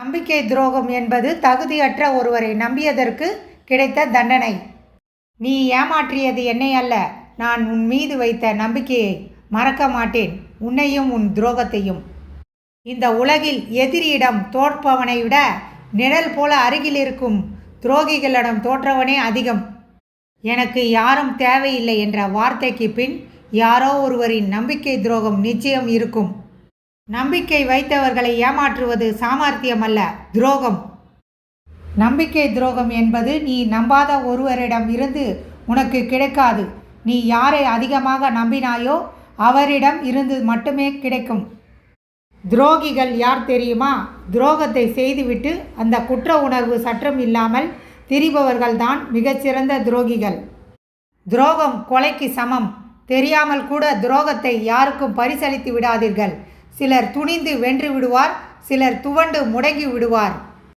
நம்பிக்கை துரோகம் என்பது தகுதியற்ற ஒருவரை நம்பியதற்கு கிடைத்த தண்டனை. நீ ஏமாற்றியது என்னை அல்ல. நான் உன் மீது வைத்த நம்பிக்கையை மறக்க மாட்டேன். உன்னையும் உன் துரோகத்தையும். இந்த உலகில் எதிரியிடம் தோற்பவனை விட நிழல் போல அருகில் இருக்கும் துரோகிகளிடம் தோற்றவனே அதிகம். எனக்கு யாரும் தேவையில்லை என்ற வார்த்தைக்கு பின் யாரோ ஒருவரின் நம்பிக்கை துரோகம் நிச்சயம் இருக்கும். நம்பிக்கை வைத்தவர்களை ஏமாற்றுவது சாமர்த்தியம் அல்ல துரோகம். நம்பிக்கை துரோகம் என்பது நீ நம்பாத ஒருவரிடம் இருந்து உனக்கு கிடைக்காது. நீ யாரை அதிகமாக நம்பினாயோ அவரிடம் இருந்து மட்டுமே கிடைக்கும். துரோகிகள் யார் தெரியுமா? துரோகத்தை செய்துவிட்டு அந்த குற்ற உணர்வு சற்றும் இல்லாமல் திரிபவர்கள்தான் மிகச்சிறந்த துரோகிகள். துரோகம் கொலைக்கு சமம். தெரியாமல் கூட துரோகத்தை யாருக்கும் பரிசளித்து விடாதீர்கள். சிலர் துணிந்து வென்று விடுவார் சிலர் துவண்டு முடங்கி விடுவார்.